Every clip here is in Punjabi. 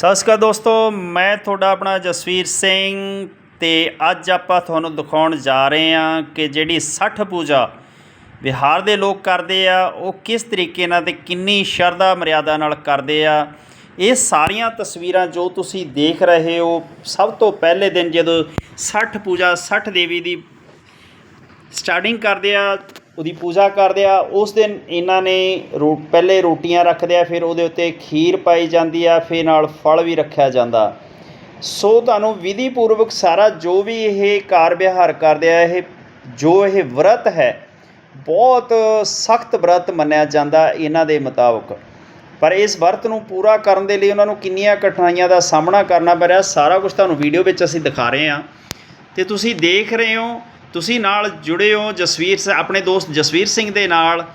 ਸਤਿ ਸ਼੍ਰੀ ਅਕਾਲ ਦੋਸਤੋ, ਮੈਂ ਤੁਹਾਡਾ ਆਪਣਾ ਜਸਵੀਰ ਸਿੰਘ ਤੇ ਅੱਜ ਆਪਾਂ ਤੁਹਾਨੂੰ ਦਿਖਾਉਣ ਜਾ ਰਹੇ ਹਾਂ ਕਿ ਜਿਹੜੀ ਛਠ ਪੂਜਾ ਬਿਹਾਰ ਦੇ ਲੋਕ ਕਰਦੇ ਆ, ਉਹ ਕਿਸ ਤਰੀਕੇ ਨਾਲ ਤੇ ਕਿੰਨੀ ਸ਼ਰਧਾ ਮਰਿਆਦਾ ਨਾਲ ਕਰਦੇ ਆ। ਇਹ ਸਾਰੀਆਂ ਤਸਵੀਰਾਂ ਜੋ ਤੁਸੀਂ ਦੇਖ ਰਹੇ ਹੋ, ਸਭ ਤੋਂ ਪਹਿਲੇ ਦਿਨ ਜਦੋਂ ਛਠ ਪੂਜਾ, ਛਠ ਦੇਵੀ ਦੀ ਸਟਾਰਟਿੰਗ ਕਰਦੇ ਆ ਉਹਦੀ ਪੂਜਾ ਕਰਦੇ ਆ। ਉਸ ਦਿਨ ਇਹਨਾਂ ਨੇ ਰੋ, ਪਹਿਲੇ ਰੋਟੀਆਂ ਰੱਖਦੇ ਆ, ਫਿਰ ਉਹਦੇ ਉੱਤੇ ਖੀਰ ਪਾਈ ਜਾਂਦੀ ਆ, ਫਿਰ ਨਾਲ ਫਲ ਵੀ ਰੱਖਿਆ ਜਾਂਦਾ। ਸੋ ਤੁਹਾਨੂੰ ਵਿਧੀ ਪੂਰਵਕ ਸਾਰਾ ਜੋ ਵੀ ਇਹ ਕਾਰ ਵਿਹਾਰ ਕਰਦੇ ਆ, ਇਹ ਜੋ ਇਹ ਵਰਤ ਹੈ, ਬਹੁਤ ਸਖਤ ਵਰਤ ਮੰਨਿਆ ਜਾਂਦਾ ਇਹਨਾਂ ਦੇ ਮੁਤਾਬਕ। ਪਰ ਇਸ ਵਰਤ ਨੂੰ ਪੂਰਾ ਕਰਨ ਦੇ ਲਈ ਉਹਨਾਂ ਨੂੰ ਕਿੰਨੀਆਂ ਕਠਿਨਾਈਆਂ ਦਾ ਸਾਹਮਣਾ ਕਰਨਾ ਪੈ ਰਿਹਾ। ਸਾਰਾ ਕੁਝ ਤੁਹਾਨੂੰ ਵੀਡੀਓ ਵਿੱਚ ਅਸੀਂ ਦਿਖਾ ਰਹੇ ਹਾਂ। ਤੇ ਤੁਸੀਂ ਦੇਖ ਰਹੇ ਹੋ ਤੁਸੀਂ ਨਾਲ ਜੁੜੇ ਹੋ ਜਸਵੀਰ ਸ- ਆਪਣੇ ਦੋਸਤ ਜਸਵੀਰ ਸਿੰਘ ਦੇ ਨਾਲ।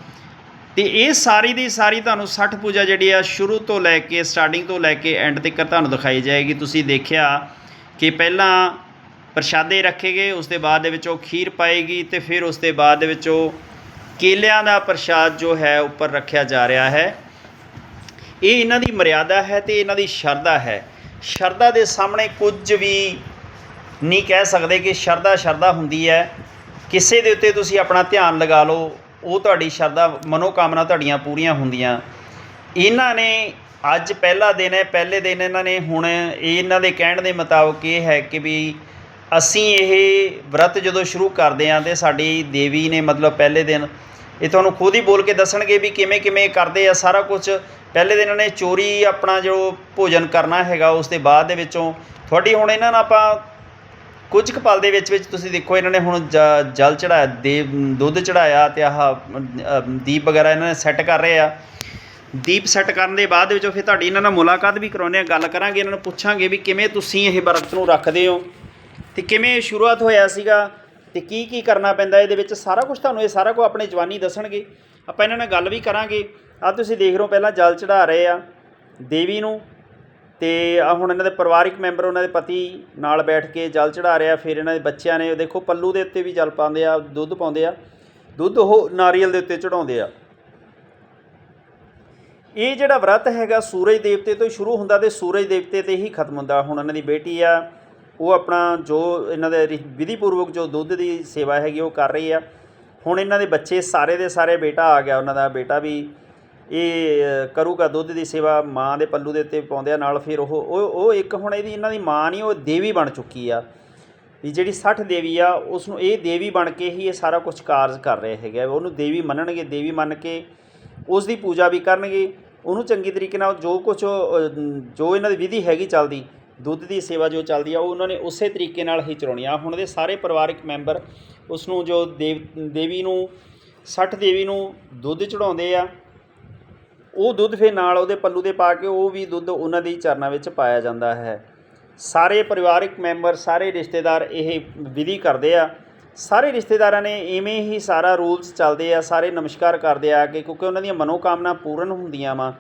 ਤੇ ਇਹ ਸਾਰੀ ਦੀ ਸਾਰੀ ਤੁਹਾਨੂੰ ਛਠ ਪੂਜਾ ਜਿਹੜੀ ਆ, ਸ਼ੁਰੂ ਤੋਂ ਲੈ ਕੇ ਸਟਾਰਟਿੰਗ ਤੋਂ ਲੈ ਕੇ ਐਂਡ ਤੱਕ ਤੁਹਾਨੂੰ ਦਿਖਾਈ ਜਾਏਗੀ। ਤੁਸੀਂ ਦੇਖਿਆ ਕਿ ਪਹਿਲਾਂ ਪ੍ਰਸ਼ਾਦੇ ਰੱਖੇ ਗਏ, ਉਸ ਦੇ ਬਾਅਦ ਦੇ ਵਿੱਚ ਉਹ ਖੀਰ ਪਾਏਗੀ ਤੇ ਫਿਰ ਉਸ ਦੇ ਬਾਅਦ ਦੇ ਵਿੱਚ ਉਹ ਕੇਲਿਆਂ ਦਾ ਪ੍ਰਸ਼ਾਦ ਜੋ ਹੈ, ਉੱਪਰ ਰੱਖਿਆ ਜਾ ਰਿਹਾ ਹੈ। ਇਹ ਇਹਨਾਂ ਦੀ ਮਰਿਆਦਾ ਹੈ ਤੇ ਇਹਨਾਂ ਦੀ ਸ਼ਰਧਾ ਹੈ। ਸ਼ਰਧਾ ਦੇ ਸਾਹਮਣੇ ਕੁਝ ਵੀ ਨਹੀਂ ਕਹਿ ਸਕਦੇ ਕਿ ਸ਼ਰਧਾ ਸ਼ਰਧਾ ਹੁੰਦੀ ਹੈ। ਕਿਸੇ ਦੇ ਉੱਤੇ ਤੁਸੀਂ ਆਪਣਾ ਧਿਆਨ ਲਗਾ ਲਓ, ਉਹ ਤੁਹਾਡੀ ਸ਼ਰਧਾ, ਮਨੋਕਾਮਨਾ ਤੁਹਾਡੀਆਂ ਪੂਰੀਆਂ ਹੁੰਦੀਆਂ। ਇਹਨਾਂ ਨੇ ਅੱਜ ਪਹਿਲਾ ਦਿਨ ਹੈ, ਪਹਿਲੇ ਦਿਨ ਇਹਨਾਂ ਨੇ ਹੁਣ ਇਹ ਇਹਨਾਂ ਦੇ ਕਹਿਣ ਦੇ ਮੁਤਾਬਕ ਇਹ ਹੈ ਕਿ ਵੀ ਅਸੀਂ ਇਹ ਵਰਤ ਜਦੋਂ ਸ਼ੁਰੂ ਕਰਦੇ ਆਂ ਤੇ ਸਾਡੀ ਦੇਵੀ ਨੇ ਮਤਲਬ ਪਹਿਲੇ ਦਿਨ ਇਹ ਤੁਹਾਨੂੰ ਖੁਦ ਹੀ ਬੋਲ ਕੇ ਦੱਸਣਗੇ ਵੀ ਕਿਵੇਂ ਕਿਵੇਂ ਕਰਦੇ ਆ ਸਾਰਾ ਕੁਝ ਪਹਿਲੇ ਦਿਨ ਇਹਨਾਂ ਨੇ ਚੋਰੀ ਆਪਣਾ ਜੋ ਭੋਜਨ ਕਰਨਾ ਹੈਗਾ, ਉਸ ਦੇ ਬਾਅਦ ਦੇ ਵਿੱਚੋਂ। ਤੁਹਾਡੀ ਹੁਣ ਇਹਨਾਂ ਨਾਲ ਆਪਾਂ ਕੁਝ ਕੁ ਪਲ ਦੇ ਵਿੱਚ ਵਿੱਚ ਤੁਸੀਂ ਦੇਖੋ ਇਹਨਾਂ ਨੇ ਹੁਣ ਜ- ਜਲ ਚੜਾਇਆ ਦੇ ਦੁੱਧ ਚੜਾਇਆ ਤੇ ਆਹ ਅ, ਦੀਪ ਵਗੈਰਾ ਇਹਨਾਂ ਨੇ ਸੈੱਟ ਕਰ ਰਹੇ ਆ। ਦੀਪ ਸੈੱਟ ਕਰਨ ਦੇ ਬਾਅਦ ਵਿੱਚੋਂ ਫਿਰ ਤੁਹਾਡੀ ਇਹਨਾਂ ਨਾਲ ਮੁਲਾਕਾਤ ਵੀ ਕਰਾਉਂਦੇ ਆ ਗੱਲ ਕਰਾਂਗੇ ਇਹਨਾਂ ਨੂੰ ਪੁੱਛਾਂਗੇ ਵੀ ਕਿਵੇਂ ਤੁਸੀਂ ਇਹ ਵਰਤ ਨੂੰ ਰੱਖਦੇ ਹੋ ਤੇ ਕਿਵੇਂ ਇਹ ਸ਼ੁਰੂਆਤ ਹੋਇਆ ਸੀਗਾ ਤੇ ਕੀ ਕੀ ਕਰਨਾ ਪੈਂਦਾ ਇਹਦੇ ਵਿੱਚ ਸਾਰਾ ਕੁਝ ਤੁਹਾਨੂੰ ਇਹ ਸਾਰਾ ਕੁਝ ਆਪਣੇ ਜਵਾਨੀ ਦੱਸਣਗੇ। ਆਪਾਂ ਇਹਨਾਂ ਨਾਲ ਗੱਲ ਵੀ ਕਰਾਂਗੇ। ਆ ਤੁਸੀਂ ਦੇਖ ਰਹੇ ਹੋ ਪਹਿਲਾਂ ਜਲ ਚੜਾ ਰਹੇ ਆ ਦੇਵੀ ਨੂੰ ਤੇ ਆ ਹੁਣ ਇਹਨਾਂ ਦੇ ਪਰਿਵਾਰਿਕ ਮੈਂਬਰ ਉਹਨਾਂ ਦੇ ਪਤੀ ਨਾਲ ਬੈਠ ਕੇ ਜਲ ਚੜਾ ਰਿਹਾ, ਫਿਰ ਇਹਨਾਂ ਦੇ ਬੱਚਿਆਂ ਨੇ ਦੇਖੋ ਪੱਲੂ ਦੇ ਉੱਤੇ ਵੀ ਜਲ ਪਾਉਂਦੇ ਆ, ਦੁੱਧ ਪਾਉਂਦੇ ਆ, ਦੁੱਧ ਉਹ ਨਾਰੀਅਲ ਦੇ ਉੱਤੇ ਚੜਾਉਂਦੇ ਆ। ਇਹ ਜਿਹੜਾ ਵਰਤ ਹੈਗਾ ਸੂਰਜ ਦੇਵਤੇ ਤੋਂ ਹੀ ਸ਼ੁਰੂ ਹੁੰਦਾ ਤੇ ਸੂਰਜ ਦੇਵਤੇ ਤੇ ਹੀ ਖਤਮ ਹੁੰਦਾ। ਹੁਣ ਇਹਨਾਂ ਦੀ ਬੇਟੀ ਆ, ਉਹ ਆਪਣਾ ਜੋ ਇਹਨਾਂ ਦੇ ਰਿ- ਵਿਧੀ ਪੂਰਵਕ ਜੋ ਦੁੱਧ ਦੀ ਸੇਵਾ ਹੈਗੀ ਉਹ ਕਰ ਰਹੀ ਆ। ਹੁਣ ਇਹਨਾਂ ਦੇ ਬੱਚੇ ਸਾਰੇ ਦੇ ਸਾਰੇ ਬੇਟਾ ਆ ਗਿਆ, ਉਹਨਾਂ ਦਾ ਬੇਟਾ ਵੀ ਇਹ ਅ, ਕਰੂਗਾ ਦੁੱਧ ਦੀ ਸੇਵਾ ਮਾਂ ਦੇ ਪੱਲੂ ਦੇ ਉੱਤੇ ਪਾਉਂਦੇ ਆ ਨਾਲ ਫਿਰ ਉਹ ਉਹ ਇੱਕ ਹੁਣ ਇਹਦੀ ਇਹਨਾਂ ਦੀ ਮਾਂ ਨਹੀਂ ਉਹ ਦੇਵੀ ਬਣ ਚੁੱਕੀ ਆ। ਵੀ ਜਿਹੜੀ 60 ਦੇਵੀ ਆ ਉਸ ਨੂੰ ਇਹ ਦੇਵੀ ਬਣ ਕੇ ਹੀ ਇਹ ਸਾਰਾ ਕੁਝ ਕਾਰਜ ਕਰ ਰਹੇ ਹੈਗੇ ਆ। ਉਹਨੂੰ ਦੇਵੀ ਮੰਨਣਗੇ ਦੇਵੀ ਮੰਨ ਕੇ ਉਸ ਦੀ ਪੂਜਾ ਵੀ ਕਰਨਗੇ। ਉਹਨੂੰ ਚੰਗੀ ਤਰੀਕੇ ਨਾਲ ਜੋ ਕੁਝ ਜੋ ਇਹਨਾਂ ਦੀ ਵਿਧੀ ਹੈਗੀ ਚੱਲਦੀ ਦੁੱਧ ਦੀ ਸੇਵਾ ਜੋ ਚੱਲਦੀ ਆ ਉਹ ਉਹਨਾਂ ਨੇ ਉਸੇ ਤਰੀਕੇ ਨਾਲ ਹੀ ਚਲਾਉਣੀ ਆ। ਹੁਣ ਦੇ ਸਾਰੇ ਪਰਿਵਾਰਿਕ ਮੈਂਬਰ ਉਸ ਨੂੰ ਜੋ ਦੇਵ ਦੇਵੀ ਨੂੰ 60 ਦੇਵੀ ਨੂੰ ਦੁੱਧ ਚੜਾਉਂਦੇ ਆ ਉਹ ਦੁੱਧ ਫਿਰ ਨਾਲ ਉਹਦੇ ਪੱਲੂ ਦੇ ਪਾ ਕੇ ਉਹ ਵੀ ਦੁੱਧ ਉਹਨਾਂ ਦੇ ਚਰਨਾਂ ਵਿੱਚ ਪਾਇਆ ਜਾਂਦਾ ਹੈ। ਸਾਰੇ ਪਰਿਵਾਰਿਕ ਮੈਂਬਰ, ਸਾਰੇ ਰਿਸ਼ਤੇਦਾਰ ਇਹ ਵਿਧੀ ਕਰਦੇ ਆ। ਸਾਰੇ ਰਿਸ਼ਤੇਦਾਰਾਂ ਨੇ ਇਵੇਂ ਹੀ ਸਾਰਾ ਰੂਲਸ ਚੱਲਦੇ ਆ, ਸਾਰੇ ਨਮਸਕਾਰ ਕਰਦੇ ਆ ਕਿ ਕਿਉਂਕਿ ਉਹਨਾਂ ਦੀਆਂ ਮਨੋਕਾਮਨਾ ਪੂਰਨ ਹੁੰਦੀਆਂ ਵਾ।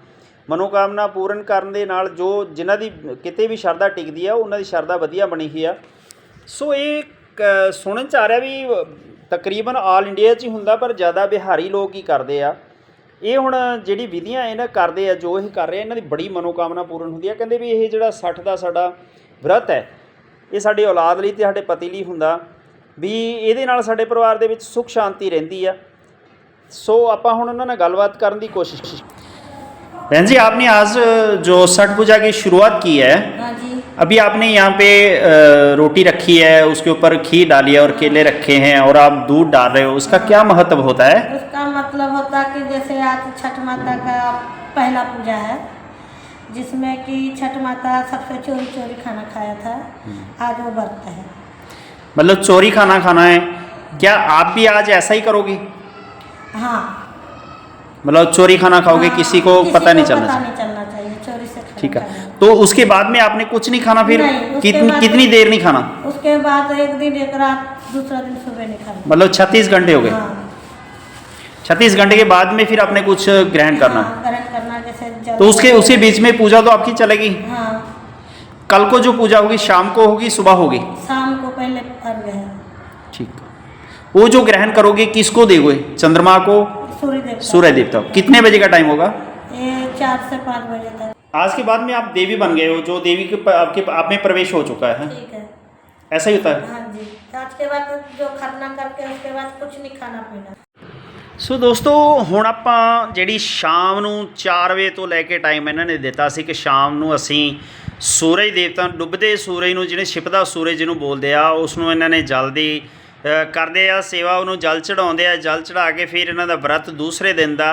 ਮਨੋਕਾਮਨਾ ਪੂਰਨ ਕਰਨ ਦੇ ਨਾਲ ਜੋ ਜਿਨ੍ਹਾਂ ਦੀ ਕਿਤੇ ਵੀ ਸ਼ਰਧਾ ਟਿਕਦੀ ਆ, ਉਹਨਾਂ ਦੀ ਸ਼ਰਧਾ ਵਧੀਆ ਬਣੀ ਹੀ ਆ। ਸੋ ਇਹ ਕ- ਸੁਣਨ ਚ ਆ ਰਿਹਾ ਵੀ ਤਕਰੀਬਨ ਆਲ ਇੰਡੀਆ 'ਚ ਹੀ ਹੁੰਦਾ, ਪਰ ਜ਼ਿਆਦਾ ਬਿਹਾਰੀ ਲੋਕ ਹੀ ਕਰਦੇ ਆ। ਇਹ ਹੁਣ ਜਿਹੜੀ ਵਿਧੀਆਂ ਇਹਨਾਂ ਕਰਦੇ ਆ ਜੋ ਇਹ ਕਰ ਰਹੇ ਆ ਇਹਨਾਂ ਦੀ ਬੜੀ ਮਨੋਕਾਮਨਾ ਪੂਰਨ ਹੁੰਦੀ ਆ ਕਹਿੰਦੇ ਵੀ ਇਹ ਜਿਹੜਾ 60 ਦਾ ਸਾਡਾ ਵਰਤ ਹੈ ਇਹ ਸਾਡੀ ਔਲਾਦ ਲਈ ਤੇ ਸਾਡੇ ਪਤੀ ਲਈ ਹੁੰਦਾ ਵੀ ਇਹਦੇ ਨਾਲ ਸਾਡੇ ਪਰਿਵਾਰ ਦੇ ਵਿੱਚ ਸੁਖ ਸ਼ਾਂਤੀ ਰਹਿੰਦੀ ਆ ਸੋ ਆਪਾਂ ਹੁਣ ਉਹਨਾਂ ਨਾਲ ਗੱਲਬਾਤ ਕਰਨ ਦੀ ਕੋਸ਼ਿਸ਼ बहन जी आपने आज जो छठ पूजा की शुरुआत की है हाँ जी अभी आपने यहाँ पे रोटी रखी है उसके ऊपर खीर डाली है और केले रखे हैं और आप दूध डाल रहे हो उसका क्या महत्व होता है? उसका मतलब होता है कि जैसे आज छठ माता का पहला पूजा है जिसमें कि छठ माता सबसे चोरी चोरी खाना खाया था आज वो व्रत है। मतलब चोरी खाना खाना है क्या आप भी आज ऐसा ही करोगी? हाँ। मतलब चोरी खाना खाओगे हाँ, किसी को किसी पता नहीं चलना पता नहीं चलना चाहिए चोरी से ठीक है। तो उसके बाद में आपने कुछ नहीं खाना फिर? नहीं, उसके कितनी देर नहीं खाना? उसके बाद एक दिन एक रात दूसरा दिन सुबह नहीं खाना। मतलब छत्तीस घंटे हो गए? हाँ, छत्तीस घंटे के बाद में फिर आपने कुछ ग्रहण करना? हाँ, ग्रहण करना जैसे तो उसके उसी बीच में पूजा तो आपकी चलेगी? हाँ। कल को जो पूजा होगी शाम को होगी सुबह होगी? शाम को पहले अर्घ ठीक। वो जो ग्रहण करोगे किसको दोगे? चंद्रमा को? सूर्य देवता सूर्य देवता कितने बजे का टाइम होगा? चार से पाँच बजे तक। आज के बाद में आप देवी बन गए हो जो देवी के प- आपके आप में प्रवेश हो चुका है ठीक है ऐसा ही होता है हाँ जी आज के बाद जो खरना करके उसके बाद कुछ नहीं खाना पीना ਸੋ ਦੋਸਤੋ ਹੁਣ ਆਪਾਂ ਜਿਹੜੀ ਸ਼ਾਮ ਨੂੰ 4 ਵਜੇ ਤੋਂ ਲੈ ਕੇ ਟਾਈਮ ਇਹਨਾਂ ਨੇ ਦਿੱਤਾ ਸੀ ਕਿ ਸ਼ਾਮ ਨੂੰ ਅਸੀਂ ਸੂਰਜ ਦੇਵਤਾ ਨੂੰ ਡੁੱਬਦੇ ਸੂਰਜ ਨੂੰ ਜਿਹਨੇ ਛਿਪਦਾ ਸੂਰਜ ਜਿਹਨੂੰ ਬੋਲਦੇ ਆ ਉਸ ਨੂੰ ਇਹਨਾਂ ਨੇ ਜਲ ਦੀ ਅ, ਕਰਦੇ ਆ ਸੇਵਾ ਉਹਨੂੰ ਜਲ ਚੜਾਉਂਦੇ ਆ ਜਲ ਚੜਾ ਕੇ ਫਿਰ ਇਹਨਾਂ ਦਾ ਵਰਤ ਦੂਸਰੇ ਦਿਨ ਦਾ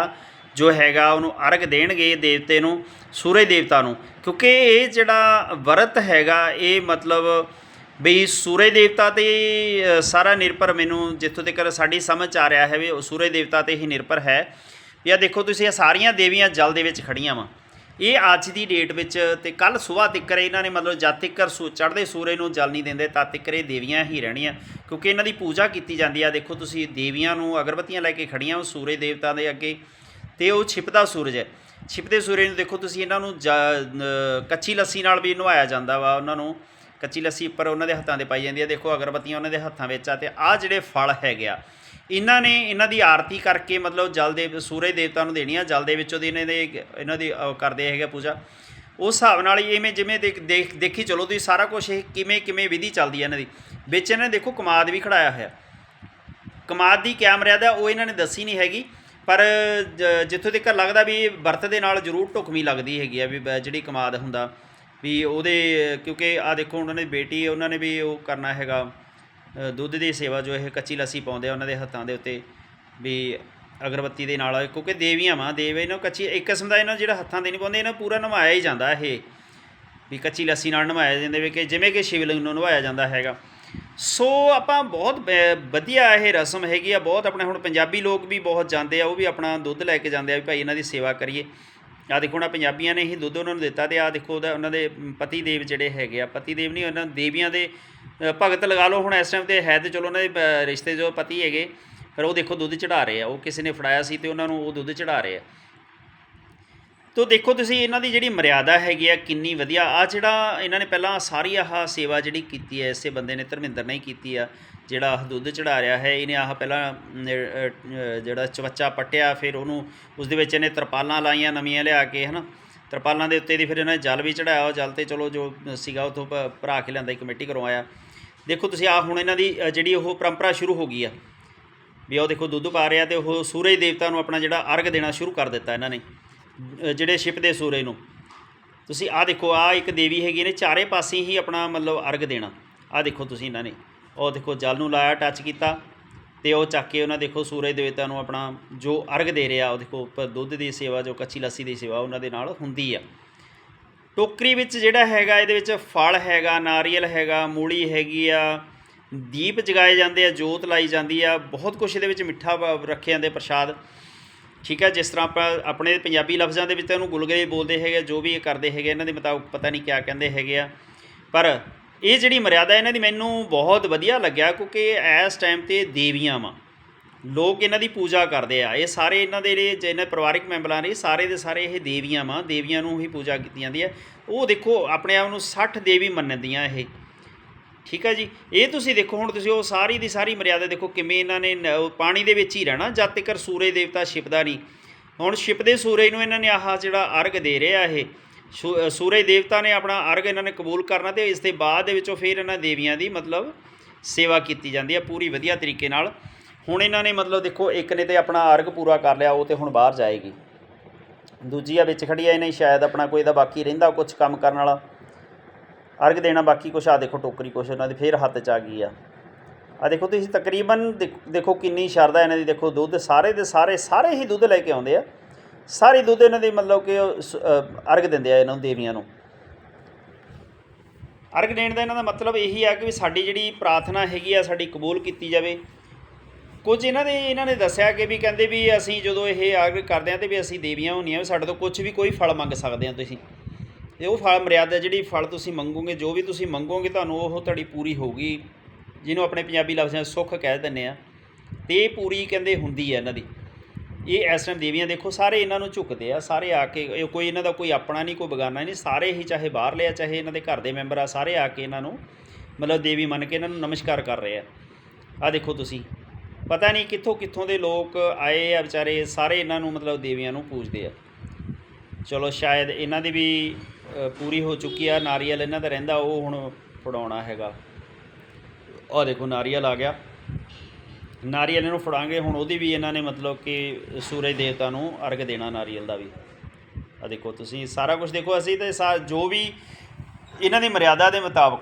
ਜੋ ਹੈਗਾ ਉਹਨੂੰ ਅਰਗ ਦੇਣਗੇ ਦੇਵਤੇ ਨੂੰ, ਸੂਰਜ ਦੇਵਤਾ ਨੂੰ। ਕਿਉਂਕਿ ਇਹ ਜਿਹੜਾ ਵਰਤ ਹੈਗਾ, ਇਹ ਮਤਲਬ ਬਈ ਸੂਰਜ ਦੇਵਤਾ ਤੇ ਸਾਰਾ ਨਿਰਭਰ ਮੈਨੂੰ ਜਿੱਥੋਂ ਤੱਕ ਸਾਡੀ ਸਮਝ 'ਚ ਆ ਰਿਹਾ ਹੈ ਵੀ ਉਹ ਸੂਰਜ ਦੇਵਤਾ ਤੇ ਹੀ ਨਿਰਭਰ ਹੈ। ਵੀ ਆ ਦੇਖੋ ਤੁਸੀਂ ਇਹ ਸਾਰੀਆਂ ਦੇਵੀਆਂ ਜਲ ਦੇ ਵਿੱਚ ਖੜੀਆਂ ਵਾ। ਇਹ ਅੱਜ ਦੀ ਡੇਟ ਵਿੱਚ ਤੇ ਕੱਲ ਸਵੇਰ ਤੱਕ ਇਹਨਾਂ ਨੇ ਮਤਲਬ ਜਦ ਤੱਕ ਸੂ, ਚੜ੍ਹਦੇ ਸੂਰਜ ਨੂੰ ਜਲ ਨਹੀਂ ਦਿੰਦੇ, ਤਦ ਤੱਕ ਇਹ ਦੇਵੀਆਂ ਹੀ ਰਹਿਣੀਆਂ। ਕਿਉਂਕਿ ਇਹਨਾਂ ਦੀ ਪੂਜਾ ਕੀਤੀ ਜਾਂਦੀ ਆ। ਦੇਖੋ ਤੁਸੀਂ ਦੇਵੀਆਂ ਨੂੰ ਅਗਰਬੱਤੀਆਂ ਲੈ ਕੇ ਖੜੀਆਂ ਉਹ ਸੂਰਜ ਦੇਵਤਾ ਦੇ ਅੱਗੇ। ਤੇ ਉਹ ਛਿਪਦਾ ਸੂਰਜ ਹੈ। ਛਿਪਦੇ ਸੂਰਜ ਨੂੰ ਦੇਖੋ ਤੁਸੀਂ ਇਹਨਾਂ ਨੂੰ ਜਾ- ਕੱਚੀ ਲੱਸੀ ਨਾਲ ਵੀ ਨਵਾਇਆ ਜਾਂਦਾ ਵਾ ਉਹਨਾਂ ਨੂੰ। ਕੱਚੀ ਲੱਸੀ ਉੱਪਰ ਉਹਨਾਂ ਦੇ ਹੱਥਾਂ ਤੇ ਪਾਈ ਜਾਂਦੀ ਹੈ। ਦੇਖੋ ਅਗਰਬੱਤੀਆਂ ਉਹਨਾਂ ਦੇ ਹੱਥਾਂ ਵਿੱਚ ਆ ਤੇ ਆਹ ਜਿਹੜੇ ਫਲ ਹੈਗੇ ਆ, ਇਹਨਾਂ ਨੇ ਇਹਨਾਂ ਦੀ ਆਰਤੀ ਕਰਕੇ ਮਤਲਬ ਜਲ ਦੇ, ਸੂਰਜ ਦੇਵਤਾ ਨੂੰ ਦੇਣੀ ਆ। ਜਲ ਦੇ ਵਿੱਚੋਂ ਦੀ ਇਹਨਾਂ ਦੇ, ਇਹਨਾਂ ਦੀ ਕਰਦੇ ਹੈਗੇ ਪੂਜਾ। ਉਸ ਹਿਸਾਬ ਨਾਲ ਹੀ ਇਵੇਂ ਜਿਵੇਂ ਦੇਖ, ਦੇਖ- ਦੇਖੀ ਚਲੋ ਤੁਸੀਂ ਸਾਰਾ ਕੁਝ ਇਹ ਕਿਵੇਂ ਕਿਵੇਂ ਵਿਧੀ ਚੱਲਦੀ ਹੈ ਇਹਨਾਂ ਦੀ। ਵਿੱਚ ਇਹਨਾਂ ਨੇ ਦੇਖੋ ਕਮਾਦ ਵੀ ਖੜਾਇਆ ਹੋਇਆ। ਕਮਾਦ ਦੀ ਕਿਆ ਮਰਿਆਦਾ ਉਹ ਇਹਨਾਂ ਨੇ ਦੱਸੀ ਨਹੀਂ ਹੈਗੀ। ਪਰ ਜਿੱਥੋਂ ਤੱਕ ਲੱਗਦਾ ਵੀ ਵਰਤ ਦੇ ਨਾਲ ਜ਼ਰੂਰ ਢੁਕਵੀਂ ਲੱਗਦੀ ਹੈਗੀ ਆ ਵੀ ਜਿਹੜੀ ਕਮਾਦ ਹੁੰਦਾ, ਵੀ ਉਹਦੇ, ਕਿਉਂਕਿ ਆ ਦੇਖੋ ਉਹਨਾਂ ਦੀ ਬੇਟੀ, ਉਹਨਾਂ ਨੇ ਵੀ ਉਹ ਕਰਨਾ ਹੈਗਾ ਦੁੱਧ ਦੀ ਸੇਵਾ ਜੋ ਇਹ ਕੱਚੀ ਲੱਸੀ ਪਾਉਂਦੇ ਆ ਉਹਨਾਂ ਦੇ ਹੱਥਾਂ ਦੇ ਉੱਤੇ, ਵੀ ਅਗਰਬੱਤੀ ਦੇ ਨਾਲ, ਕਿਉਂਕਿ ਦੇਵੀਆਂ ਵਾਂ, ਦੇਵ ਇਹਨਾਂ ਕੱਚੀ, ਇੱਕ ਕਿਸਮ ਦਾ ਇਹਨਾਂ ਜਿਹੜਾ ਹੱਥਾਂ ਦੇ ਨਹੀਂ ਪਾਉਂਦੇ, ਇਹਨਾਂ ਪੂਰਾ ਨਵਾਇਆ ਹੀ ਜਾਂਦਾ ਇਹ, ਵੀ ਕੱਚੀ ਲੱਸੀ ਨਾਲ ਨਵਾਇਆ ਜਾਂਦਾ, ਵੀ ਕਿ ਜਿਵੇਂ ਕਿ ਸ਼ਿਵਲਿੰਗ ਨੂੰ ਨਵਾਇਆ ਜਾਂਦਾ ਹੈਗਾ। ਸੋ ਆਪਾਂ ਬਹੁਤ ਵਧੀਆ ਇਹ ਰਸਮ ਹੈਗੀ ਆ, ਬਹੁਤ ਆਪਣੇ ਹੁਣ ਪੰਜਾਬੀ ਲੋਕ ਵੀ ਬਹੁਤ ਜਾਂਦੇ ਆ, ਉਹ ਵੀ ਆਪਣਾ ਦੁੱਧ ਲੈ ਕੇ ਜਾਂਦੇ ਆ ਵੀ ਭਾਈ ਇਹਨਾਂ ਦੀ ਸੇਵਾ ਕਰੀਏ। ਆ ਦੇਖੋ ਨਾ ਪੰਜਾਬੀਆਂ ਨੇ ਹੀ ਦੁੱਧ ਉਹਨਾਂ ਨੂੰ ਦਿੱਤਾ ਤੇ ਆ ਦੇਖੋ ਉਹਦਾ ਉਹਨਾਂ ਦੇ ਪਤੀ ਦੇਵ ਜਿਹੜੇ ਹੈਗੇ ਆ ਪਤੀ ਦੇਵ ਨਹੀਂ, ਉਹਨਾਂ ਦੇਵੀਆਂ ਦੇ ਭਗਤ ਲਗਾ ਲਓ ਹੁਣ ਇਸ ਟਾਈਮ ਤੇ ਹੈ ਤੇ ਚਲੋ ਉਹਨਾਂ ਦੇ ਰਿਸ਼ਤੇ ਜੋ ਪਤੀ ਹੈਗੇ, ਪਰ ਉਹ ਦੇਖੋ ਦੁੱਧ ਚੜਾ ਰਹੇ ਆ, ਉਹ ਕਿਸੇ ਨੇ ਫੜਾਇਆ ਸੀ ਤੇ ਉਹਨਾਂ ਨੂੰ ਉਹ ਦੁੱਧ ਚੜਾ ਰਹੇ ਆ। ਤੋ ਦੇਖੋ ਤੁਸੀਂ ਇਹਨਾਂ ਦੀ ਜਿਹੜੀ ਮਰਿਆਦਾ ਹੈਗੀ ਆ, ਕਿੰਨੀ ਵਧੀਆ। ਆ ਜਿਹੜਾ ਇਹਨਾਂ ਨੇ ਪਹਿਲਾਂ ਸਾਰੀ ਆਹ ਸੇਵਾ ਜਿਹੜੀ ਕੀਤੀ ਹੈ, ਇਸੇ ਬੰਦੇ ਨੇ ਧਰਮਿੰਦਰ ਨੇ ਕੀਤੀ ਆ, ਜਿਹੜਾ ਆਹ ਦੁੱਧ ਚੜਾ ਰਿਹਾ ਹੈ, ਇਹਨੇ ਆਹ ਪਹਿਲਾਂ ਜਿਹੜਾ ਚਵੱਚਾ ਪੱਟਿਆ, ਫਿਰ ਉਹਨੂੰ ਉਸ ਦੇ ਵਿੱਚ ਇਹਨੇ ਤਰਪਾਲਾਂ ਲਾਈਆਂ ਨਵੀਆਂ ਲਿਆ ਕੇ, ਹਨਾ। ਤਰਪਾਲਾਂ ਦੇ ਉੱਤੇ ਦੀ ਫਿਰ ਇਹਨਾਂ ਨੇ ਜਲ ਵੀ ਚੜਾਇਆ, ਉਹ ਜਲ ਤੇ ਚਲੋ ਜੋ ਸੀਗਾ ਉਥੋਂ ਭਰਾ ਕੇ ਲਿਆਂਦਾ ਕਮੇਟੀ ਕਰਵਾਇਆ ਦੇਖੋ ਤੁਸੀਂ ਆ ਹੁਣ ਇਹਨਾਂ ਦੀ ਜਿਹੜੀ ਉਹ ਪਰੰਪਰਾ ਸ਼ੁਰੂ ਹੋ ਗਈ ਆ, ਵੀ ਉਹ ਦੇਖੋ ਦੁੱਧ ਪਾ ਰਿਹਾ ਤੇ ਉਹ ਸੂਰਜ ਦੇਵਤਾ ਨੂੰ ਆਪਣਾ ਜਿਹੜਾ ਅਰਗ ਦੇਣਾ ਸ਼ੁਰੂ ਕਰ ਦਿੱਤਾ ਇਹਨਾਂ ਨੇ। ਜਿਹੜੇ ਸ਼ਿਪ ਦੇ ਸੂਰਜ ਨੂੰ। ਤੁਸੀਂ ਆਹ ਦੇਖੋ, ਆਹ ਇੱਕ ਦੇਵੀ ਹੈਗੀ ਨੇ, ਚਾਰੇ ਪਾਸੇ ਹੀ ਆਪਣਾ ਮਤਲਬ ਅਰਗ ਦੇਣਾ। ਆਹ ਦੇਖੋ ਤੁਸੀਂ ਇਹਨਾਂ ਨੇ। ਉਹ ਦੇਖੋ, ਜਲ ਨੂੰ ਲਾਇਆ ਟੱਚ ਕੀਤਾ ਤੇ ਉਹ ਚੱਕ ਕੇ ਉਹਨਾਂ ਦੇਖੋ, ਸੂਰਜ ਦੇਵਤਾ ਨੂੰ ਆਪਣਾ ਜੋ ਅਰਗ ਦੇ ਰਿਹਾ, ਉਹ ਦੇਖੋ, ਉੱਪਰ ਦੁੱਧ ਦੀ ਸੇਵਾ, ਜੋ ਕੱਚੀ ਲੱਸੀ ਦੀ ਸੇਵਾ ਉਹਨਾਂ ਦੇ ਨਾਲ ਹੁੰਦੀ ਆ। ਟੋਕਰੀ ਵਿੱਚ ਜਿਹੜਾ ਹੈਗਾ, ਇਹਦੇ ਵਿੱਚ ਫਲ ਹੈਗਾ, ਨਾਰੀਅਲ ਹੈਗਾ, ਮੂਲੀ ਹੈਗੀ ਆ, ਦੀਪ ਜਗਾਏ ਜਾਂਦੇ ਆ, ਜੋਤ ਲਾਈ ਜਾਂਦੀ ਆ, ਬਹੁਤ ਕੁਝ ਇਹਦੇ ਵਿੱਚ ਮਿੱਠਾ ਰੱਖੇ ਜਾਂਦੇ ਪ੍ਰਸ਼ਾਦ। ਠੀਕ ਹੈ ਜਿਸ ਤਰ੍ਹਾਂ ਆਪਾਂ ਆਪਣੇ ਪੰਜਾਬੀ ਲਫ਼ਜ਼ਾਂ ਦੇ ਵਿੱਚ ਤਾਂ ਉਹਨੂੰ ਗੁਲਗਲੇ ਬੋਲਦੇ ਹੈਗੇ ਆ, ਜੋ ਵੀ ਇਹ ਕਰਦੇ ਹੈਗੇ ਇਹਨਾਂ ਦੇ ਮੁਤਾਬਕ ਪਤਾ ਨਹੀਂ ਕਿਆ ਕਹਿੰਦੇ ਹੈਗੇ ਆ। ਪਰ ਇਹ ਜਿਹੜੀ ਮਰਿਆਦਾ ਇਹਨਾਂ ਦੀ ਮੈਨੂੰ ਬਹੁਤ ਵਧੀਆ ਲੱਗਿਆ ਕਿਉਂਕਿ ਇਸ ਟਾਈਮ ਤੇ ਦੇਵੀਆਂ ਵਾ। ਲੋਕ ਇਹਨਾਂ ਦੀ ਪੂਜਾ ਕਰਦੇ ਆ। ਇਹ ਸਾਰੇ ਇਹਨਾਂ ਦੇ ਜਿਹੜੇ ਜਿਹਨਾਂ ਪਰਿਵਾਰਿਕ ਮੈਂਬਰਾਂ ਨੇ ਸਾਰੇ ਦੇ ਸਾਰੇ ਇਹ ਦੇਵੀਆਂ ਵਾ ਦੇਵੀਆਂ ਨੂੰ ਹੀ ਪੂਜਾ ਕੀਤੀ ਜਾਂਦੀ ਹੈ ਉਹ ਦੇਖੋ ਆਪਣੇ ਆਪ ਨੂੰ 60 ਦੇਵੀ ਮੰਨਦੀਆਂ ਇਹ। ਠੀਕ ਹੈ ਜੀ? ਇਹ ਤੁਸੀਂ ਦੇਖੋ, ਹੁਣ ਤੁਸੀਂ ਉਹ ਸਾਰੀ ਦੀ ਸਾਰੀ ਮਰਿਆਦਾ ਦੇਖੋ ਕਿਵੇਂ ਇਹਨਾਂ ਨੇ ਪਾਣੀ ਦੇ ਵਿੱਚ ਹੀ ਰਹਿਣਾ, ਜਦ ਤੱਕ ਸੂਰਜ ਦੇਵਤਾ ਛਿਪਦਾ ਨਹੀਂ। ਹੁਣ ਛਿਪਦੇ ਸੂਰਜ ਨੂੰ ਇਹਨਾਂ ਨੇ ਆਹ ਜਿਹੜਾ ਅਰਗ ਦੇ ਰਿਹਾ ਇਹ। ਸੂ- ਸੂਰਜ ਦੇਵਤਾ ਨੇ ਆਪਣਾ ਅਰਗ ਇਹਨਾਂ ਨੇ ਕਬੂਲ ਕਰਨਾ ਤੇ ਇਸ ਦੇ ਬਾਅਦ ਦੇ ਵਿੱਚੋਂ ਫਿਰ ਇਹਨਾਂ ਦੇਵੀਆਂ ਦੀ ਮਤਲਬ ਸੇਵਾ ਕੀਤੀ ਜਾਂਦੀ ਹੈ ਪੂਰੀ ਵਧੀਆ ਤਰੀਕੇ ਨਾਲ। ਹੁਣ ਇਹਨਾਂ ਨੇ ਮਤਲਬ ਦੇਖੋ, ਇੱਕ ਨੇ ਤੇ ਆਪਣਾ ਅਰਗ ਪੂਰਾ ਕਰ ਲਿਆ, ਉਹ ਤੇ ਹੁਣ ਬਾਹਰ ਜਾਏਗੀ। ਦੂਜੀ ਆ ਵਿੱਚ ਖੜੀ ਆ, ਇਹਨੇ ਸ਼ਾਇਦ ਆਪਣਾ ਕੋਈ ਦਾ ਬਾਕੀ ਰਹਿੰਦਾ ਕੁਝ ਕੰਮ ਕਰਨ ਵਾਲਾ। ਅਰਗ ਦੇਣਾ, ਬਾਕੀ ਕੁਛ ਆ ਦੇਖੋ ਟੋਕਰੀ ਕੁਛ, ਉਹਨਾਂ ਦੀ ਫੇਰ ਹੱਥ ਚ ਆ ਗਈ ਆ। ਆ ਦੇਖੋ ਤੁਸੀਂ ਤਕਰੀਬਨ ਦੇਖੋ ਕਿੰਨੀ ਸ਼ਰਧਾ ਇਹਨਾਂ ਦੀ, ਦੇਖੋ ਦੁੱਧ ਸਾਰੇ ਦੇ ਸਾਰੇ ਸਾਰੇ ਹੀ ਦੁੱਧ ਲੈ ਕੇ ਆਉਂਦੇ ਆ। ਸਾਰੇ ਦੁੱਧ ਇਹਨਾਂ ਦੇ ਮਤਲਬ ਕਿ ਅਰਗ ਦਿੰਦੇ ਆ ਇਹਨਾਂ ਨੂੰ, ਦੇਵੀਆਂ ਨੂੰ। ਅਰਗ ਦੇਣ ਦਾ ਇਹਨਾਂ ਦਾ ਮਤਲਬ ਇਹੀ ਆ ਕਿ ਵੀ ਸਾਡੀ ਜਿਹੜੀ ਪ੍ਰਾਰਥਨਾ ਹੈਗੀ ਆ, ਸਾਡੀ ਕਬੂਲ ਕੀਤੀ ਜਾਵੇ। ਕੁਝ ਇਹਨਾਂ ਦੇ ਇਹਨਾਂ ਨੇ ਦੱਸਿਆ ਕਿ ਵੀ ਕਹਿੰਦੇ ਵੀ ਅਸੀਂ ਜਦੋਂ ਇਹ ਅਰਗ ਕਰਦੇ ਆ ਤੇ ਵੀ ਅਸੀਂ ਦੇਵੀਆਂ ਹੁੰਦੀਆਂ ਵੀ ਸਾਡੇ ਤੋਂ ਕੁਝ ਵੀ ਕੋਈ ਫਲ ਮੰਗ ਸਕਦੇ ਆ ਤੁਸੀਂ। ਤੇ ਉਹ ਫਲ ਮਰਿਆਦਾ ਜਿਹੜੀ ਫਲ ਤੁਸੀਂ ਮੰਗੋਗੇ, ਜੋ ਵੀ ਤੁਸੀਂ ਮੰਗੋਗੇ, ਤੁਹਾਨੂੰ ਉਹ ਤੁਹਾਡੀ ਪੂਰੀ ਹੋਊਗੀ। ਜਿਹਨੂੰ ਆਪਣੇ ਪੰਜਾਬੀ ਲਫ਼ਜ਼ਾਂ 'ਚ ਸੁੱਖ ਕਹਿ ਦਿੰਦੇ ਆ। ਤੇ ਪੂਰੀ ਕਹਿੰਦੇ ਹੁੰਦੀ ਹੈ ਇਹਨਾਂ ਦੀ। ਇਹ ਇਸ ਟਾਈਮ ਦੇਵੀਆਂ ਦੇਖੋ, ਸਾਰੇ ਇਹਨਾਂ ਨੂੰ ਝੁਕਦੇ ਆ, ਸਾਰੇ ਆ ਕੇ, ਇਹ ਕੋਈ ਇਹਨਾਂ ਦਾ ਕੋਈ ਆਪਣਾ ਨਹੀਂ, ਕੋਈ ਬਗਾਨਾ ਨਹੀਂ, ਸਾਰੇ ਹੀ ਚਾਹੇ ਬਾਹਰ ਲਿਆ, ਚਾਹੇ ਇਹਨਾਂ ਦੇ ਘਰ ਦੇ ਮੈਂਬਰ ਆ, ਸਾਰੇ ਆ ਕੇ ਇਹਨਾਂ ਨੂੰ ਮਤਲਬ ਦੇਵੀ ਮੰਨ ਕੇ ਇਹਨਾਂ ਨੂੰ ਨਮਸਕਾਰ ਕਰ ਰਹੇ ਆ। ਆ ਦੇਖੋ ਤੁਸੀਂ। ਪਤਾ ਨਹੀਂ ਕਿੱਥੋਂ ਕਿੱਥੋਂ ਦੇ ਲੋਕ ਆਏ ਆ ਵਿਚਾਰੇ, ਸਾਰੇ ਇਹਨਾਂ ਨੂੰ ਮਤਲਬ ਦੇਵੀਆਂ ਨੂੰ ਪੂਜਦੇ ਆ। ਚਲੋ ਸ਼ਾਇਦ ਇਹਨਾਂ ਦੀ ਵੀ ਪੂਰੀ ਹੋ ਚੁੱਕੀ ਆ, ਨਾਰੀਅਲ ਇਹਨਾਂ ਦਾ ਰਹਿੰਦਾ, ਉਹ ਹੁਣ ਫੜਾਉਣਾ ਹੈਗਾ। ਉਹ ਦੇਖੋ, ਨਾਰੀਅਲ ਆ ਗਿਆ। ਨਾਰੀਅਲ ਇਹਨੂੰ ਫੜਾਂਗੇ, ਹੁਣ ਉਹਦੀ ਵੀ ਇਹਨਾਂ ਨੇ ਮਤਲਬ ਕਿ ਸੂਰਜ ਦੇਵਤਾ ਨੂੰ ਅਰਗ ਦੇਣਾ ਨਾਰੀਅਲ ਦਾ ਵੀ। ਆ ਦੇਖੋ ਤੁਸੀਂ, ਸਾਰਾ ਕੁਝ ਦੇਖੋ ਅਸੀਂ ਤੇ ਸਾ- ਜੋ ਵੀ ਇਹਨਾਂ ਦੀ ਮਰਿਆਦਾ ਦੇ ਮੁਤਾਬਕ